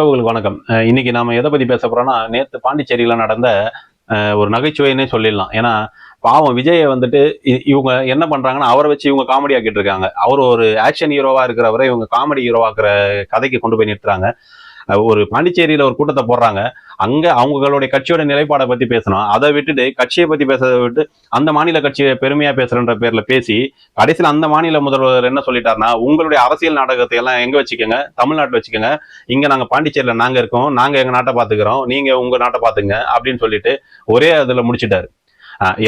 உறவுகளுக்கு வணக்கம். இன்னைக்கு நாம எதை பத்தி பேச போறோம்னா நேத்து பாண்டிச்சேரியில நடந்த ஒரு நகைச்சுவைன்னே சொல்லிடலாம். ஏன்னா பாவம் விஜயை வந்துட்டு இ- இவங்க என்ன பண்றாங்கன்னா அவரை வச்சு இவங்க காமெடி ஆக்கிட்டு இருக்காங்க. அவர் ஒரு ஆக்ஷன் ஹீரோவா இருக்கிறவரை இவங்க காமெடி ஹீரோவாக்குற கதைக்கு கொண்டு போய் நிறுத்துறாங்க. ஒரு பாண்டிச்சேரியில் ஒரு கூட்டத்தை போடுறாங்க. அங்கே அவங்களுடைய கட்சியோட நிலைப்பாடை பற்றி பேசணும். அதை விட்டுட்டு கட்சியை பற்றி பேசுறதை விட்டு அந்த மாநில கட்சியை பெருமையாக பேசுகிறன்ற பேரில் பேசி கடைசியில் அந்த மாநில முதல்வர் என்ன சொல்லிட்டாருன்னா உங்களுடைய அரசியல் நாடகத்தை எல்லாம் எங்கே வச்சுக்கோங்க? தமிழ்நாட்டில் வச்சுக்கோங்க. இங்கே நாங்கள் பாண்டிச்சேரியில் நாங்கள் இருக்கோம். நாங்கள் எங்கள் நாட்டை பார்த்துக்குறோம். நீங்கள் உங்கள் நாட்டை பார்த்துங்க. அப்படின்னு சொல்லிட்டு ஒரே அதில் முடிச்சிட்டாரு.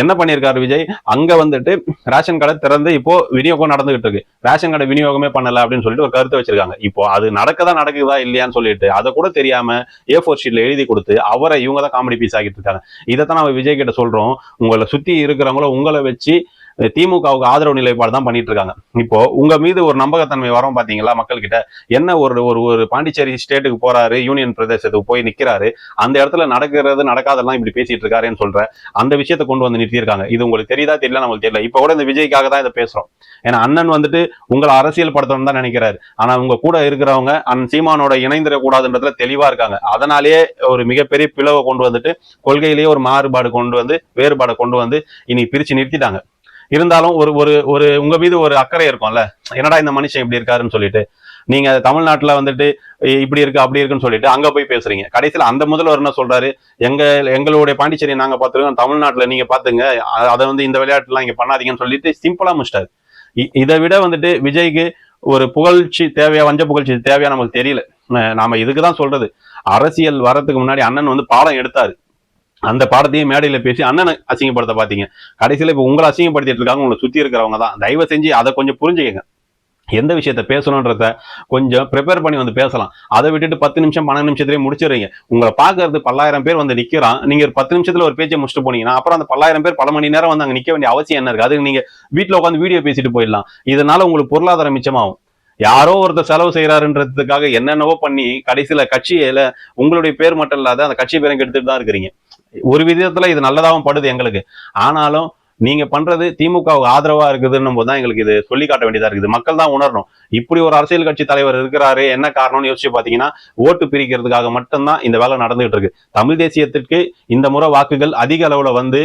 என்ன பண்ணியிருக்காரு விஜய்? அங்க வந்துட்டு ரேஷன் கடை திறந்து இப்போ விநியோகம் நடந்துகிட்டு இருக்கு ரேஷன் கடை விநியோகமே பண்ணல அப்படின்னு சொல்லிட்டு ஒரு கருத்தை வச்சிருக்காங்க. இப்போ அது நடக்கதா நடக்குதா இல்லையான்னு சொல்லிட்டு அதை கூட தெரியாம ஏ ஃபோர் ஷீட்ல எழுதி கொடுத்து அவரை இவங்க தான் காமெடி பீஸ் ஆகிட்டு இருக்காங்க. இதைத்தான் நம்ம விஜய் கிட்ட சொல்றோம். உங்களை சுத்தி இருக்கிறவங்கள உங்களை வச்சு திமுகவுக்கு ஆதரவு நிலைப்பாடு தான் பண்ணிட்டு இருக்காங்க. இப்போ உங்க மீது ஒரு நம்பகத்தன்மை வரும் பாத்தீங்களா மக்கள்கிட்ட? என்ன ஒரு ஒரு ஒரு பாண்டிச்சேரி ஸ்டேட்டுக்கு போறாரு யூனியன் பிரதேசத்துக்கு போய் நிக்கிறாரு அந்த இடத்துல நடக்கிறது நடக்காதெல்லாம் இப்படி பேசிட்டு இருக்காருன்னு சொல்ற அந்த விஷயத்தை கொண்டு வந்து நிறுத்தியிருக்காங்க. இது உங்களுக்கு தெரியுதா தெரியல நம்மளுக்கு தெரியல. இப்ப கூட இந்த விஜய்க்காக தான் இதை பேசுறோம். ஏன்னா அண்ணன் வந்துட்டு உங்களை அரசியல் படுத்தணும் தான் நினைக்கிறாரு. ஆனா உங்க கூட இருக்கிறவங்க அண்ணன் சீமானோட இணைந்திடக்கூடாதுன்றதுல தெளிவா இருக்காங்க. அதனாலேயே ஒரு மிகப்பெரிய பிளவை கொண்டு வந்துட்டு கொள்கையிலேயே ஒரு மாறுபாடு கொண்டு வந்து வேறுபாடை கொண்டு வந்து இன்னைக்கு பிரிச்சு நிறுத்திட்டாங்க. இருந்தாலும் ஒரு ஒரு ஒரு உங்க மீது ஒரு அக்கறை இருக்கும்ல. என்னடா இந்த மனுஷன் இப்படி இருக்காருன்னு சொல்லிட்டு. நீங்க தமிழ்நாட்டுல வந்துட்டு இப்படி இருக்கு அப்படி இருக்குன்னு சொல்லிட்டு அங்க போய் பேசுறீங்க. கடைசியில அந்த முதல்வர் என்ன சொல்றாரு? எங்க எங்களுடைய பாண்டிச்சேரி நாங்க பாத்துருக்கோம் தமிழ்நாட்டுல நீங்க பாத்துங்க அதை வந்து இந்த விளையாட்டுலாம் இங்க பண்ணாதீங்கன்னு சொல்லிட்டு சிம்பிளா முடிச்சிட்டாரு. இதை விட வந்துட்டு விஜய்க்கு ஒரு புகழ்ச்சி தேவையா வஞ்ச புகழ்ச்சி தேவையா நமக்கு தெரியல. நாம இதுக்கு தான் சொல்றது. அரசியல் வரதுக்கு முன்னாடி அண்ணன் வந்து பாடம் எடுத்தாரு. அந்த பாடத்தையும் மேடையில் பேசி அண்ணனை அசிங்கப்படுத்த பார்த்தீங்க கடைசியில் இப்போ உங்களை அசிங்கப்படுத்திட்டு இருக்காங்க உங்களை சுற்றி இருக்கிறவங்க தான். தயவு செஞ்சு அதை கொஞ்சம் புரிஞ்சுக்கங்க. எந்த விஷயத்த பேசணுன்றத கொஞ்சம் ப்ரிப்பேர் பண்ணி வந்து பேசலாம். அதை விட்டுட்டு பத்து நிமிஷம் பன்னெண்டு நிமிஷத்துலேயே முடிச்சிடுறீங்க. உங்களை பார்க்கறது பல்லாயிரம் பேர் வந்து நிற்கிறான் நீங்கள் ஒரு பத்து நிமிஷத்தில் ஒரு பேச்சை முடிச்சுட்டு போனீங்கன்னா அப்புறம் அந்த பல்லாயிரம் பேர் பல மணி நேரம் வந்து அங்கே நிற்க வேண்டிய அவசியம் என்ன இருக்குது அதுக்கு நீங்கள் வீட்டில் உட்காந்து வீடியோ பேசிட்டு போயிடலாம். இதனால உங்களுக்கு பொருளாதாரம் மிச்சமாகும். யாரோ ஒருத்தர் செலவு செய்கிறாருன்றதுக்காக என்னென்னவோ பண்ணி கடைசியில் கட்சியில் உங்களுடைய பேர் மட்டும் இல்லாத அந்த கட்சி பேரும் கெடுத்துட்டு தான் இருக்கிறீங்க. ஒரு விதத்துல இது நல்லதாகவும் படுது எங்களுக்கு. ஆனாலும் நீங்க பண்றது திமுகவுக்கு ஆதரவா இருக்குதுன்னும் போது தான் எங்களுக்கு இது சொல்லி காட்ட வேண்டியதா இருக்குது. மக்கள் தான் உணரணும். இப்படி ஒரு அரசியல் கட்சி தலைவர் இருக்கிறாரு என்ன காரணம்னு யோசிச்சு பாத்தீங்கன்னா ஓட்டு பிரிக்கிறதுக்காக மட்டும்தான் இந்த வேலை நடந்துகிட்டு இருக்கு. தமிழ் தேசியத்திற்கு இந்த முறை வாக்குகள் அதிக அளவுல வந்து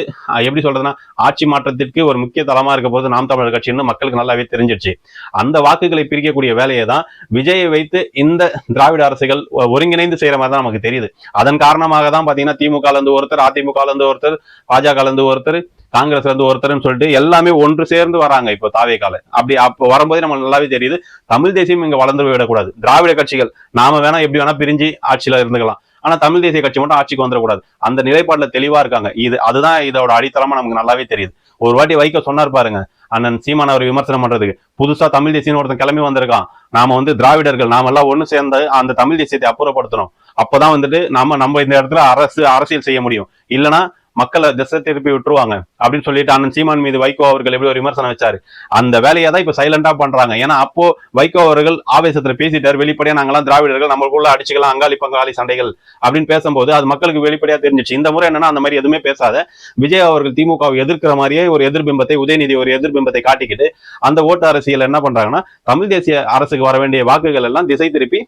எப்படி சொல்றதுன்னா ஆட்சி மாற்றத்திற்கு ஒரு முக்கிய தளமா இருக்க போது நாம் தமிழர் கட்சின்னு மக்களுக்கு நல்லாவே தெரிஞ்சிருச்சு. அந்த வாக்குகளை பிரிக்கக்கூடிய வேலையை தான் விஜயை வைத்து இந்த திராவிட அரசுகள் ஒருங்கிணைந்து செய்யற மாதிரி தான் நமக்கு தெரியுது. அதன் காரணமாக தான் பாத்தீங்கன்னா திமுக இருந்து ஒருத்தர் அதிமுக இருந்து ஒருத்தர் பாஜக இருந்து ஒருத்தர் காங்கிரஸ்ல இருந்து ஒருத்தர்னு சொல்லிட்டு எல்லாமே ஒன்று சேர்ந்து வராங்க இப்போ தாவே கால அப்படி அப்போ வரும்போதே நமக்கு நல்லாவே தெரியுது. தமிழ் தேசியம் இங்க வளர்ந்து விடக்கூடாது திராவிட கட்சிகள் நாம வேணா எப்படி வேணா பிரிஞ்சு ஆட்சியில இருந்துக்கலாம். ஆனா தமிழ் தேசிய கட்சி மட்டும் ஆட்சிக்கு வந்துடக்கூடாது. அந்த நிலைப்பாடுல தெளிவா இருக்காங்க. இது அதுதான் இதோட அடித்தளமா நமக்கு நல்லாவே தெரியுது. ஒரு வாட்டி வைக்க சொன்னார் பாருங்க அண்ணன் சீமான் அவர் விமர்சனம் பண்றதுக்கு. புதுசா தமிழ் தேசியம் ஒருத்தன் கிளம்பி வந்திருக்கான். நாம வந்து திராவிடர்கள் நாம எல்லாம் ஒண்ணு சேர்ந்து அந்த தமிழ் தேசியத்தை அப்புறப்படுத்தணும். அப்பதான் வந்துட்டு நம்ம நம்ம இந்த இடத்துல அரசு அரசியல் செய்ய முடியும். இல்லைன்னா மக்களை திசை திருப்பி விட்டுருவாங்க அப்படின்னு சொல்லிட்டு அண்ணன் சீமான் மீது வைகோ அவர்கள் எப்படி ஒரு விமர்சனம் வச்சாரு? அந்த வேலையை தான் இப்ப சைலண்டா பண்றாங்க. ஏன்னா அப்போ வைகோ அவர்கள் ஆவேசத்துல பேசிட்டாரு. வெளிப்படையா நாங்களாம் திராவிடர்கள் நம்மளுக்குள்ள அடிச்சுக்கலாம் அங்காளி பங்காளி சண்டைகள் அப்படின்னு பேசும்போது அது மக்களுக்கு வெளிப்படையா தெரிஞ்சிச்சு இந்த முறை என்னன்னா அந்த மாதிரி எதுவுமே பேசாத விஜய் அவர்கள் திமுகவை எதிர்க்கிற மாதிரியே ஒரு எதிர்பிம்பத்தை உதயநிதி ஒரு எதிர்பிம்பத்தை காட்டிக்கிட்டு அந்த ஓட்டு அரசியல் என்ன பண்றாங்கன்னா தமிழ் தேசிய அரசுக்கு வர வேண்டிய வாக்குகள் எல்லாம் திசை திருப்பி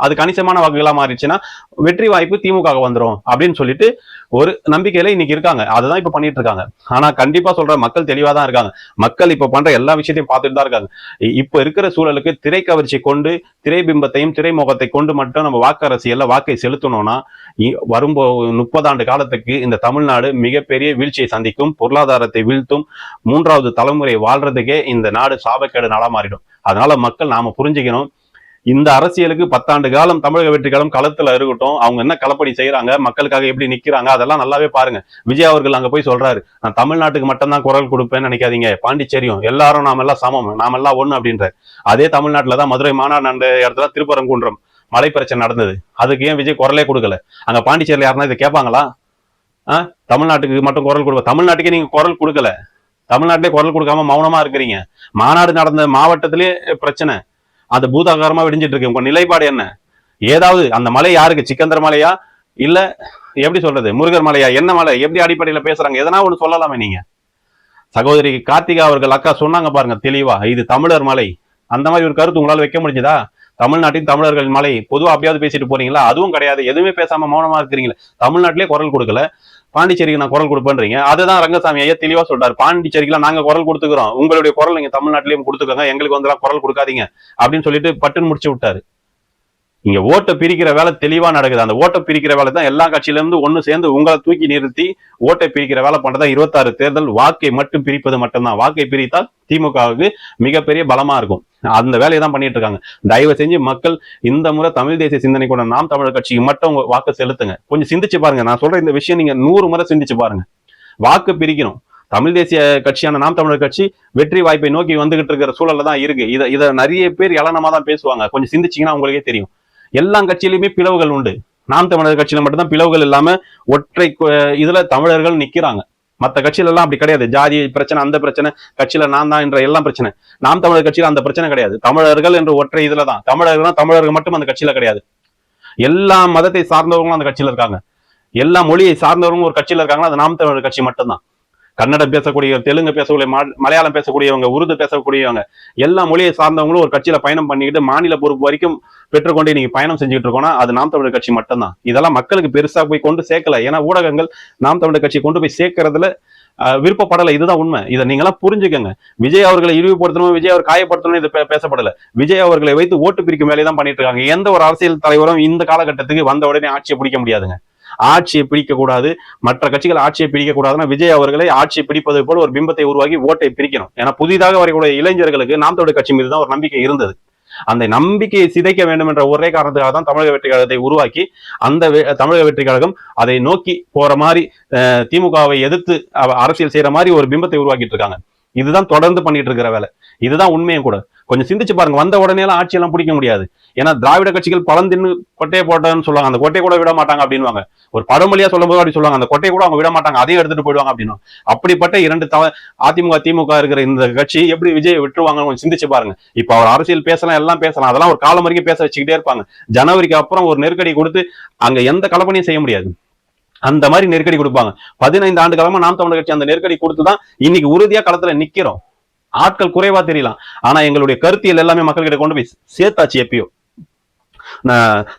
அது கணிசமான வாக்குகளா மாறிடுச்சுன்னா வெற்றி வாய்ப்பு திமுக வந்துடும் அப்படின்னு சொல்லிட்டு ஒரு நம்பிக்கையில இன்னைக்கு இருக்காங்க. அதுதான் இப்ப பண்ணிட்டு இருக்காங்க. ஆனா கண்டிப்பா சொல்ற மக்கள் தெளிவா தான் இருக்காங்க. மக்கள் இப்ப பண்ற எல்லா விஷயத்தையும் பார்த்துட்டு தான் இருக்காங்க. இப்போ இப்ப இருக்கிற சூழலுக்கு திரை கவர்ச்சி கொண்டு திரைபிம்பத்தையும் திரைமுகத்தை கொண்டு மட்டும் நம்ம வாக்கு அரசியல்ல வாக்கை செலுத்தணும்னா இ- வரும்போ முப்பதாண்டு காலத்துக்கு இந்த தமிழ்நாடு மிகப்பெரிய வீழ்ச்சியை சந்திக்கும் பொருளாதாரத்தை வீழ்த்தும் மூன்றாவது தலைமுறை வாழ்றதுக்கே இந்த நாடு சாபக்கேடு நாளா மாறிடும். அதனால மக்கள் நாம புரிஞ்சுக்கணும். இந்த அரசியலுக்கு பத்தாண்டு காலம் தமிழக வெற்றிக்காலம் களத்துல இருக்கட்டும் அவங்க என்ன களப்படி செய்யறாங்க மக்களுக்காக எப்படி நிக்கிறாங்க அதெல்லாம் நல்லாவே பாருங்க. விஜய் அவர்கள் அங்க போய் சொல்றாரு நான் தமிழ்நாட்டுக்கு மட்டும்தான் குரல் கொடுப்பேன்னு நினைக்காதீங்க. பாண்டிச்சேரியும் எல்லாரும் நாம எல்லாம் சமம். நாம எல்லாம் ஒண்ணு அப்படின்ற அதே தமிழ்நாட்டுலதான் மதுரை மாநாடு நடந்த இடத்துல திருப்பரங்குன்றம் மலை பிரச்சனை நடந்தது. அதுக்கு ஏன் விஜய் குரலே கொடுக்கல? அங்க பாண்டிச்சேரியில் யாருன்னா இதை கேட்பாங்களா? ஆ? தமிழ்நாட்டுக்கு மட்டும் குரல் கொடுப்ப தமிழ்நாட்டுக்கே நீங்க குரல் கொடுக்கல. தமிழ்நாட்டிலே குரல் கொடுக்காம மௌனமா இருக்கிறீங்க. மாநாடு நடந்த மாவட்டத்திலே பிரச்சனை. அது பூதாகாரமா விடிஞ்சிட்டு இருக்கு. உங்க நிலைப்பாடு என்ன? ஏதாவது அந்த மலை யாருக்கு? சிக்கந்தர் மலையா? இல்ல எப்படி சொல்றது? முருகர் மலையா? என்ன மலை? எப்படி அடிப்படையில பேசுறாங்க? எதனா ஒண்ணு சொல்லலாமே நீங்க. சகோதரி கார்த்திகா அவர்கள் அக்கா சொன்னாங்க பாருங்க தெளிவா. இது தமிழர் மலை. அந்த மாதிரி ஒரு கருத்து உங்களால வைக்க முடிஞ்சதா? தமிழ்நாட்டின் தமிழர்கள் மலை. பொதுவா அப்படியாவது பேசிட்டு போறீங்களா? அதுவும் கிடையாது. எதுவுமே பேசாம மௌனமா இருக்கிறீங்களா. தமிழ்நாட்டிலே குரல் கொடுக்கல. பாண்டிச்சேரிக்கு நான் குரல் கொடுப்பேன்றீங்க. அதுதான் ரங்கசாமி ஐயா தெளிவா சொல்றாரு. பாண்டிச்சேரிக்குலாம் நாங்க குரல் கொடுத்துக்கிறோம். உங்களுடைய குரல் நீங்க தமிழ்நாட்டிலையும் கொடுத்துக்கோங்க. எங்களுக்கு வந்து குரல் கொடுக்காதீங்க. அப்படின்னு சொல்லிட்டு பட்டுன்னு முடிச்சு விட்டாரு. இங்க ஓட்டை பிரிக்கிற வேலை தெளிவா நடக்குது. அந்த ஓட்டை பிரிக்கிற வேலை தான் எல்லா கட்சியில இருந்து சேர்ந்து உங்களை தூக்கி நிறுத்தி ஓட்டை பிரிக்கிற வேலை பண்றதா இருபத்தாறு தேர்தல் வாக்கை மட்டும் பிரிப்பது மட்டும்தான். வாக்கை பிரித்தால் திமுகவுக்கு மிகப்பெரிய பலமா இருக்கும். அந்த வேலையை தான் பண்ணிட்டு இருக்காங்க. தயவு செஞ்சு மக்கள் இந்த முறை தமிழ் தேசிய சிந்தனை கூட நாம் தமிழர் கட்சிக்கு மட்டும் உங்க வாக்கு செலுத்துங்க. கொஞ்சம் சிந்திச்சு பாருங்க. நான் சொல்ற இந்த விஷயம் நீங்க நூறு முறை சிந்திச்சு பாருங்க. வாக்கு பிரிக்கணும். தமிழ் தேசிய கட்சியான நாம் தமிழர் கட்சி வெற்றி வாய்ப்பை நோக்கி வந்துகிட்டு இருக்கிற சூழல்ல தான் இருக்கு. இதை இதை நிறைய பேர் இளனமா தான் பேசுவாங்க. கொஞ்சம் சிந்திச்சிங்கன்னா உங்களுக்கே தெரியும். எல்லா கட்சியிலுமே பிளவுகள் உண்டு. நாம் தமிழர் கட்சியில மட்டும்தான் பிளவுகள் இல்லாம ஒற்றை இதுல தமிழர்கள் நிக்கிறாங்க. மத்த கட்சியில எல்லாம் அப்படி கிடையாது. ஜாதி பிரச்சனை அந்த பிரச்சனை கட்சியில நான் தான் என்ற எல்லாம் பிரச்சனை. நாம் தமிழர் கட்சியில அந்த பிரச்சனை கிடையாது. தமிழர்கள் என்ற ஒற்றை இதுல தான். தமிழர்கள் தமிழர்கள் மட்டும் அந்த கட்சியில கிடையாது. எல்லா மதத்தை சார்ந்தவங்களும் அந்த கட்சியில இருக்காங்க. எல்லா மொழியை சார்ந்தவங்களும் ஒரு கட்சியில இருக்காங்கன்னா அது நாம் தமிழர் கட்சி மட்டும்தான். கன்னடம் பேசக்கூடிய தெலுங்கு பேசக்கூடிய மலையாளம் பேசக்கூடியவங்க உருது பேசக்கூடியவங்க எல்லா மொழியை சார்ந்தவங்களும் ஒரு கட்சியில பயணம் பண்ணிக்கிட்டு மாநில பொறுப்பு வரைக்கும் பெற்றுக்கொண்டு நீங்க பயணம் செஞ்சுட்டு இருக்கோம்னா அது நாம் தமிழர் கட்சி மட்டும்தான். இதெல்லாம் மக்களுக்கு பெருசா போய் கொண்டு சேர்க்கல. ஏன்னா ஊடகங்கள் நாம் தமிழர் கட்சி கொண்டு போய் சேர்க்கறதுல விருப்பப்படலை விருப்பப்படல. இதுதான் உண்மை. இதை நீங்களாம் புரிஞ்சுக்கங்க. விஜய் அவர்களை இழிவுபடுத்தணும் விஜய் அவர் காயப்படுத்தணும் இது பேசப்படல. விஜய் அவர்களை வைத்து ஓட்டு பிரிக்கும் வேலையை தான் பண்ணிட்டு இருக்காங்க. எந்த ஒரு அரசியல் தலைவரும் இந்த காலகட்டத்துக்கு வந்த உடனே ஆட்சியை பிடிக்க முடியாதுங்க. ஆட்சியை பிடிக்கக்கூடாது. மற்ற கட்சிகள் ஆட்சியை பிடிக்கக்கூடாதுன்னா விஜய் அவர்களை ஆட்சியை பிடிப்பது போல ஒரு பிம்பத்தை உருவாக்கி ஓட்டை பிரிக்கணும். ஏன்னா புதிதாக வரக்கூடிய இளைஞர்களுக்கு நாம் தமிழ் கட்சி மீது தான் ஒரு நம்பிக்கை இருந்தது. அந்த நம்பிக்கையை சிதைக்க வேண்டும் என்ற ஒரே காரணத்துக்காக தான் தமிழக வெற்றி கழகத்தை உருவாக்கி அந்த வெ- தமிழக வெற்றி கழகம் அதை நோக்கி போற மாதிரி அஹ், திமுகவை எதிர்த்து அவ- அரசியல் செய்யற மாதிரி ஒரு பிம்பத்தை உருவாக்கிட்டு இருக்காங்க. இதுதான் தொடர்ந்து பண்ணிட்டு இருக்கிற வேலை. இதுதான் உண்மையும் கூட. கொஞ்சம் சிந்திச்சு பாருங்க. வந்த உடனே எல்லாம் ஆட்சியெல்லாம் பிடிக்க முடியாது. ஏன்னா திராவிட கட்சிகள் பழந்தின்னு கொட்டையை போட்டேன்னு சொல்லுவாங்க. அந்த கொட்டையை கூட விட மாட்டாங்க அப்படின்வாங்க ஒரு பழமொழியா சொல்லும்போது அப்படி சொல்லுவாங்க. அந்த கொட்டையை கூட அவங்க விட மாட்டாங்க அதையும் எடுத்துட்டு போயிடுவாங்க அப்படின்னு அப்படிப்பட்ட இரண்டு தவ அதிமுக திமுக இருக்கிற இந்த கட்சி எப்படி விஜய் விட்டுருவாங்க கொஞ்சம் சிந்திச்சு பாருங்க. இப்போ அவர் அரசியல் பேசலாம் எல்லாம் பேசலாம். அதெல்லாம் ஒரு காலம் வரைக்கும் பேச வச்சுக்கிட்டே இருப்பாங்க. ஜனவரிக்கு அப்புறம் ஒரு நெருக்கடி கொடுத்து அங்க எந்த கலப்பனையும் செய்ய முடியாது. அந்த மாதிரி நெருக்கடி கொடுப்பாங்க. பதினைந்து ஆண்டு காலமா நாம் தமிழர் கட்சி அந்த நெருக்கடி கொடுத்துதான் இன்னைக்கு உறுதியா களத்துல நிக்கிறோம். ஆட்கள் குறைவா தெரியலாம். ஆனா எங்களுடைய கருத்தியல் எல்லாமே மக்கள்கிட்ட கொண்டு போய் சேர்த்தாச்சு எப்பயோ.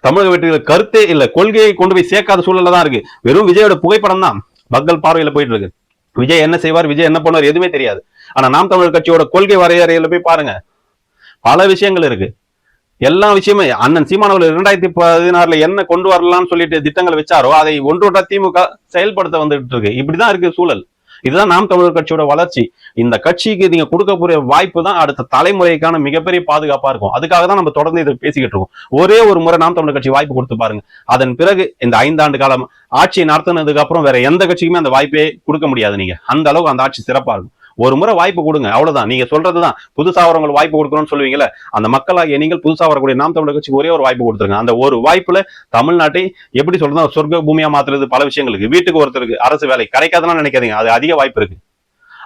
தமிழக வெற்றிகள் கருத்தே இல்ல கொள்கையை கொண்டு போய் சேர்க்காத சூழல்ல தான் இருக்கு. வெறும் விஜயோட புகைப்படம் தான் பக்கல் பார்வையில போயிட்டு இருக்கு. விஜய் என்ன செய்வார் விஜய் என்ன பண்ணுவார் எதுவுமே தெரியாது. ஆனா நாம் தமிழர் கட்சியோட கொள்கை வரையறையில போய் பாருங்க. பல விஷயங்கள் இருக்கு. எல்லா விஷயமே அண்ணன் சீமானவர்கள் இரண்டாயிரத்தி பதினாறுல என்ன கொண்டு வரலாம்னு சொல்லிட்டு திட்டங்கள் வச்சாரோ அதை ஒன்றொன்றா திமுக செயல்படுத்த வந்துட்டு இருக்கு. இப்படிதான் இருக்கு சூழல். இதுதான் நாம் தமிழர் கட்சியோட வளர்ச்சி. இந்த கட்சிக்கு நீங்க கொடுக்கக்கூடிய வாய்ப்பு தான் அடுத்த தலைமுறைக்கான மிகப்பெரிய பாதுகாப்பா இருக்கும். அதுக்காக தான் நம்ம தொடர்ந்து இதை பேசிக்கிட்டு இருக்கோம். ஒரே ஒரு முறை நாம் தமிழர் கட்சி வாய்ப்பு கொடுத்து பாருங்க. அதன் பிறகு இந்த ஐந்தாண்டு காலம் ஆட்சியை நடத்தினதுக்கு அப்புறம் வேற எந்த கட்சிக்குமே அந்த வாய்ப்பே கொடுக்க முடியாது நீங்க. அந்த அளவுக்கு அந்த ஆட்சி சிறப்பா இருக்கும். ஒரு முறை வாய்ப்பு கொடுங்க அவ்வளவுதான். நீங்க சொல்றதுதான். புதுசா வரவங்களுக்கு வாய்ப்பு கொடுக்கணும்னு சொல்லுவீங்கல்ல அந்த மக்களாகிய நீங்கள் புதுசா வரக்கூடிய நாம் தமிழர் கட்சிக்கு ஒரே ஒரு வாய்ப்பு கொடுத்துருங்க. அந்த ஒரு வாய்ப்புல தமிழ்நாட்டை எப்படி சொல்றது சொர்க்க பூமியா மாத்துறது பல விஷயங்களுக்கு. வீட்டுக்கு ஒருத்தருக்கு அரசு வேலை கிடைக்காதுன்னு நினைக்காதீங்க. அது அதிக வாய்ப்பு இருக்கு.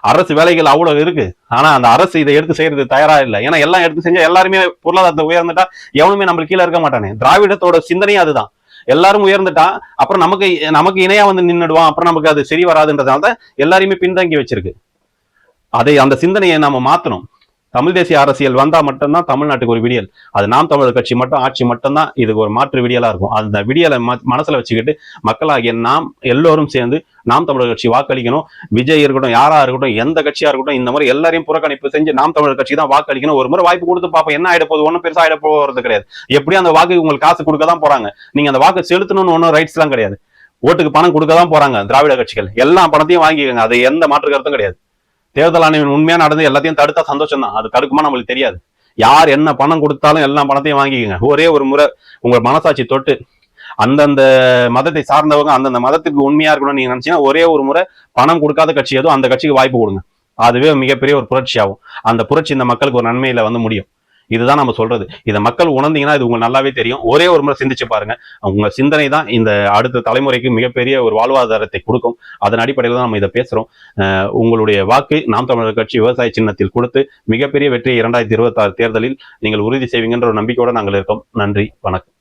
அரசு வேலைகள் அவ்வளவு இருக்கு. ஆனா அந்த அரசு இதை எடுத்து செய்யறது தயாரா இல்லை. ஏன்னா எல்லாம் எடுத்து செஞ்சா எல்லாருமே பொருளாதாரத்தை உயர்ந்துட்டா எவனுமே நம்மளுக்கு கீழே இருக்க மாட்டானே. திராவிடத்தோட சிந்தனையும் அதுதான். எல்லாரும் உயர்ந்துட்டா அப்புறம் நமக்கு நமக்கு இணையா வந்து நின்றுடுவான் அப்புறம் நமக்கு அது சரி வராதுன்றதுனால தான் எல்லாரையுமே பின்தங்கி வச்சிருக்கு. அதை அந்த சிந்தனையை நாம மாத்தணும். தமிழ் தேசிய அரசியல் வந்தா மட்டும்தான் தமிழ்நாட்டுக்கு ஒரு விடியல். அது நாம் தமிழர் கட்சி மட்டும் ஆட்சி மட்டும்தான் இதுக்கு ஒரு மாற்று விடியலா இருக்கும். அந்த விடியலை மனசுல வச்சுக்கிட்டு மக்களாகிய நாம் எல்லோரும் சேர்ந்து நாம் தமிழர் கட்சி வாக்களிக்கணும். விஜய் இருக்கட்டும் யாரா இருக்கட்டும் எந்த கட்சியா இருக்கட்டும் இந்த மாதிரி எல்லாரையும் புறக்கணிப்பு செஞ்சு நாம் தமிழர் கட்சி தான் வாக்களிக்கணும். ஒரு முறை வாய்ப்பு கொடுத்து பார்ப்போம் என்ன ஆயிட போகுது? ஒன்றும் பெருசா ஆயிட போறது கிடையாது. எப்படி அந்த வாக்கு உங்களுக்கு காசு கொடுக்க தான் போறாங்க. நீங்க அந்த வாக்கு செலுத்தணும்னு ஒன்றும் ரைட்ஸ் எல்லாம் கிடையாது. ஓட்டுக்கு பணம் கொடுக்க தான் போறாங்க திராவிட கட்சிகள். எல்லா பணத்தையும் வாங்கிக்கோங்க. அது எந்த மாற்று கருத்தும் கிடையாது. தேர்தல் ஆணையம் உண்மையா நடந்து எல்லாத்தையும் தடுத்தா சந்தோஷம் தான் அது தடுக்குமா நம்மளுக்கு தெரியாது. யார் என்ன பணம் கொடுத்தாலும் எல்லா பணத்தையும் வாங்கிக்கோங்க. ஒரே ஒரு முறை உங்க மனசாட்சி தொட்டு அந்தந்த மதத்தை சார்ந்தவங்க அந்தந்த மதத்துக்கு உண்மையா இருக்கணும்னு நீங்க நினைச்சீங்கன்னா ஒரே ஒரு முறை பணம் கொடுக்காத கட்சி ஏதோ அந்த கட்சிக்கு வாய்ப்பு கொடுங்க. அதுவே மிகப்பெரிய ஒரு புரட்சி ஆகும் அந்த புரட்சி இந்த மக்களுக்கு ஒரு நன்மையில வந்து முடியும். இதுதான் நம்ம சொல்றது. இதை மக்கள் உணர்ந்தீங்கன்னா இது உங்களுக்கு நல்லாவே தெரியும். ஒரே ஒரு முறை சிந்திச்சு பாருங்க. உங்க சிந்தனை தான் இந்த அடுத்த தலைமுறைக்கு மிகப்பெரிய ஒரு வாழ்வாதாரத்தை கொடுக்கும். அதன் அடிப்படையில் தான் நம்ம இதை பேசுறோம். உங்களுடைய வாக்கு நாம் தமிழர் கட்சி விவசாய சின்னத்தில் கொடுத்து மிகப்பெரிய வெற்றி இரண்டாயிரத்தி இருபத்தாறு தேர்தலில் நீங்கள் உறுதி செய்வீங்கன்ற ஒரு நம்பிக்கையோட நாங்கள் இருக்கோம். நன்றி. வணக்கம்.